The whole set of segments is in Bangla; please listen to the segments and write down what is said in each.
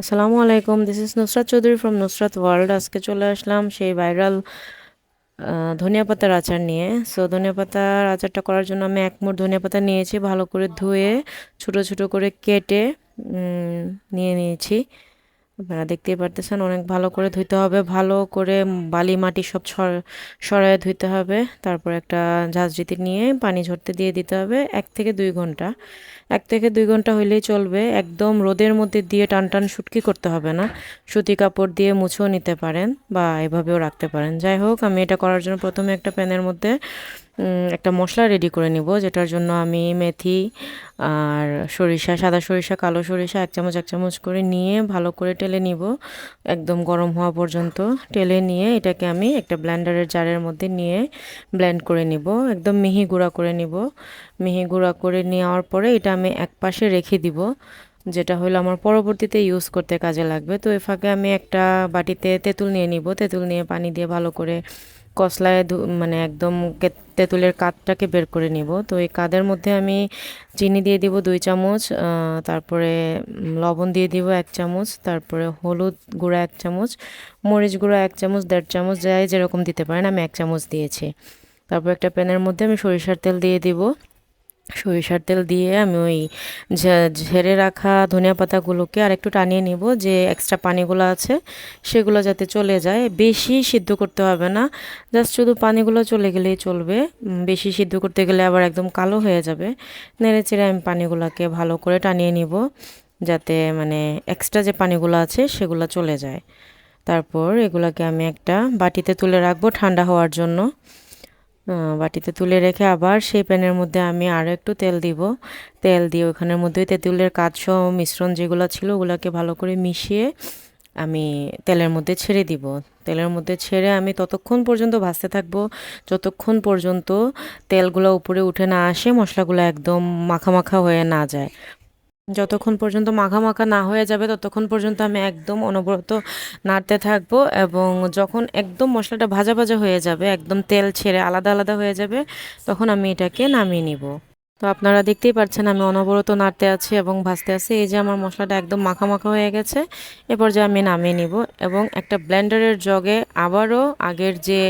আসসালামু আলাইকুম this is Nusrat Chowdhury from Nusrat world আজকে চলে আসলাম সেই ভাইরাল ধনিয়া পাতার আচার নিয়ে। সো ধনিয়া পাতার আচারটা করার জন্য আমি এক মুঠ ধনিয়া পাতা নিয়েছি, ভালো করে ধুয়ে, ছোটো ছোটো করে কেটে নিয়ে নিয়েছি। আপনারা দেখতেই পারতেছেন অনেক ভালো করে ধুইতে হবে, ভালো করে বালি মাটি সব সর- সরায় ধুইতে হবে। তারপর একটা ঝাঁঝরিতে নিয়ে পানি ঝরতে দিয়ে দিতে হবে এক থেকে দুই ঘণ্টা। এক থেকে দুই ঘণ্টা হইলেই চলবে, একদম রোদের মধ্যে দিয়ে টান টান শুটকি করতে হবে না। সুতি কাপড় দিয়ে মুছেও নিতে পারেন বা এভাবেও রাখতে পারেন। যাই হোক, আমি এটা করার জন্য প্রথমে একটা প্যানের মধ্যে একটা মশলা রেডি করে নিব, যেটার জন্য আমি মেথি আর সরিষা, সাদা সরিষা, কালো সরিষা এক চামচ এক চামচ করে নিয়ে ভালো করে টেলে নিব। একদম গরম হওয়া পর্যন্ত টেলে নিয়ে এটাকে আমি একটা ব্ল্যান্ডারের জারের মধ্যে নিয়ে ব্ল্যান্ড করে নিব। একদম মিহি গুঁড়া করে নিব। মিহি গুঁড়া করে নেওয়ার পরে এটা আমি এক পাশে রেখে দিব। যেটা হলো আমার পরবর্তীতে ইউজ করতে কাজে লাগবে। তো এ ফাঁকে আমি একটা বাটিতে তেঁতুল নিয়ে নিব। তেঁতুল নিয়ে পানি দিয়ে ভালো করে কসলায় মানে একদম তেঁতুলের কাঠটাকে বের করে নিব। তো এই কাদের মধ্যে আমি চিনি দিয়ে দিব দুই চামচ তারপরে লবণ দিয়ে দিব এক চামচ, তারপরে হলুদ গুঁড়া এক চামচ, মরিচ গুঁড়া এক চামচ, দেড় চামচ, যাই যেরকম দিতে পারেন, আমি এক চামচ দিয়েছি। তারপর একটা প্যানের মধ্যে আমি সরিষার তেল দিয়ে দিব। সরিষার তেল দিয়ে আমি ওই ঝেড়ে রাখা ধনিয়া পাতাগুলোকে আর একটু টানিয়ে নিব, যে এক্সট্রা পানিগুলো আছে সেগুলো যাতে চলে যায়। বেশি সিদ্ধ করতে হবে না জাস্ট শুধু পানিগুলো চলে গেলেই চলবে। বেশি সিদ্ধ করতে গেলে আবার একদম কালো হয়ে যাবে। নেড়ে চেড়ে আমি পানিগুলোকে ভালো করে টানিয়ে নিব, যাতে মানে এক্সট্রা যে পানিগুলো আছে সেগুলো চলে যায়। তারপর এগুলাকে আমি একটা বাটিতে তুলে রাখব ঠান্ডা হওয়ার জন্য। বাটিতে তুলে রেখে আবার সেই প্যানের মধ্যে আমি আরও একটু তেল দিব। তেল দিয়ে ওখানের মধ্যে তেঁতুলের কাজসহ মিশ্রণ যেগুলো ছিল ওগুলোকে ভালো করে মিশিয়ে আমি তেলের মধ্যে ছেড়ে দিব। তেলের মধ্যে ছেড়ে আমি ততক্ষণ পর্যন্ত ভাজতে থাকব। যতক্ষণ পর্যন্ত তেলগুলো উপরে উঠে না আসে, মশলাগুলো একদম মাখা মাখা হয়ে না যায়। যতক্ষণ পর্যন্ত মাখা মাখা না হয়ে যাবে, ততক্ষণ পর্যন্ত আমি একদম অনবরত নাড়তে থাকব এবং যখন একদম মশলাটা ভাজা ভাজা হয়ে যাবে, একদম তেল ছেড়ে আলাদা আলাদা হয়ে যাবে, তখন আমি এটাকে নামিয়ে নিব। তো আপনারা দেখতেই পাচ্ছেন আমি অনবরত নাড়তে আছি এবং ভাজতে আছি। এই যে আমার মশলাটা একদম মাখা মাখা হয়ে গেছে এরপর যে আমি নামিয়ে নিব এবং একটা ব্লেন্ডারের জগে আবারও আগের যে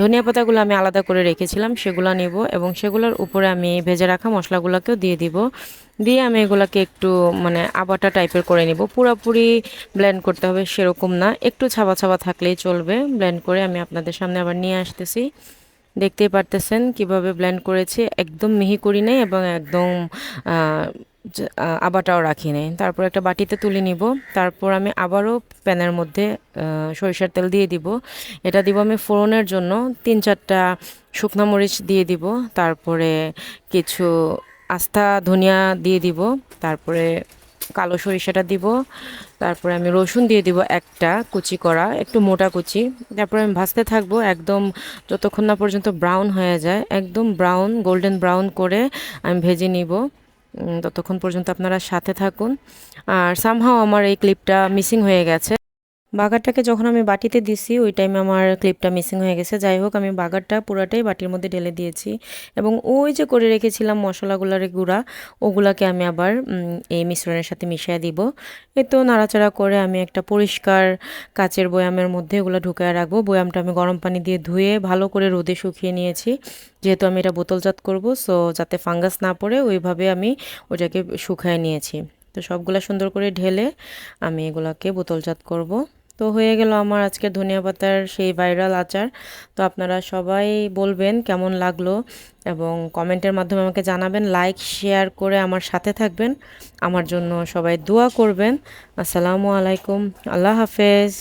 ধনিয়া পাতাগুলো আমি আলাদা করে রেখেছিলাম সেগুলো নিব এবং সেগুলোর উপরে আমি ভেজে রাখা মশলাগুলোকেও দিয়ে দিব। দিয়ে আমি এগুলাকে একটু মানে আবাটা টাইপের করে নিব। পুরোপুরি ব্লেন্ড করতে হবে সেরকম না, একটু ছাবা ছাবা থাকলেই চলবে। ব্লেন্ড করে আমি আপনাদের সামনে আবার নিয়ে আসতেছি। দেখতেই পারতেছেন কীভাবে ব্লেন্ড করেছি। একদম মিহি করি নাই এবং একদম আবাটাও রাখি নাই। তারপর একটা বাটিতে তুলে নিব। তারপর আমি আবারও প্যানের মধ্যে সরিষার তেল দিয়ে দিব। এটা দিব আমি ফোড়নের জন্য। তিন চারটা শুকনো মরিচ দিয়ে দিব। তারপরে কিছু আস্তা ধনিয়া দিয়ে দিব। তারপরে কালো সরিষাটা দিব। তারপরে আমি রসুন দিয়ে দিব একটা কুচি করা, একটু মোটা কুচি। তারপরে আমি ভাজতে থাকব একদম যতক্ষণ না পর্যন্ত ব্রাউন হয়ে যায়, একদম ব্রাউন, গোল্ডেন ব্রাউন করে আমি ভেজে নিব। ততক্ষণ পর্যন্ত আপনারা সাথে থাকুন। আর সামহাও আমার এই ক্লিপটা মিসিং হয়ে গেছে। বাগারটাকে যখন আমি বাটিতে দিছি, ওই টাইমে আমার ক্লিপটা মিসিং হয়ে গেছে। যাই হোক, আমি বাগারটা পুরাটাই বাটির মধ্যে ঢেলে দিয়েছি। এবং ওই যে করে রেখেছিলাম মশলাগুলার গুঁড়া, ওগুলাকে আমি আবার এই মিশ্রণের সাথে মিশিয়ে দিব। এই তো নাড়াচাড়া করে আমি একটা পরিষ্কার কাচের বয়ামের মধ্যে ওগুলো ঢুকায় রাখব। বয়ামটা আমি গরম পানি দিয়ে ধুয়ে ভালো করে রোদে শুকিয়ে নিয়েছি। যেহেতু আমি এটা বোতলজাত করব, সো যাতে ফাঙ্গাস না পড়ে, ওইভাবে আমি ওটাকে শুকায় নিয়েছি। তো সবগুলা সুন্দর করে ঢেলে আমি এগুলাকে বোতলজাত করব। তো হয়ে গেল আমার আজকে ধনিয়া পাতার সেই ভাইরাল আচার। তো আপনারা সবাই বলবেন কেমন লাগল এবং কমেন্টের মাধ্যমে আমাকে জানাবেন লাইক শেয়ার করে আমার সাথে থাকবেন। আমার জন্য সবাই দোয়া করবেন। আসসালামু আলাইকুম, আল্লাহ হাফেজ।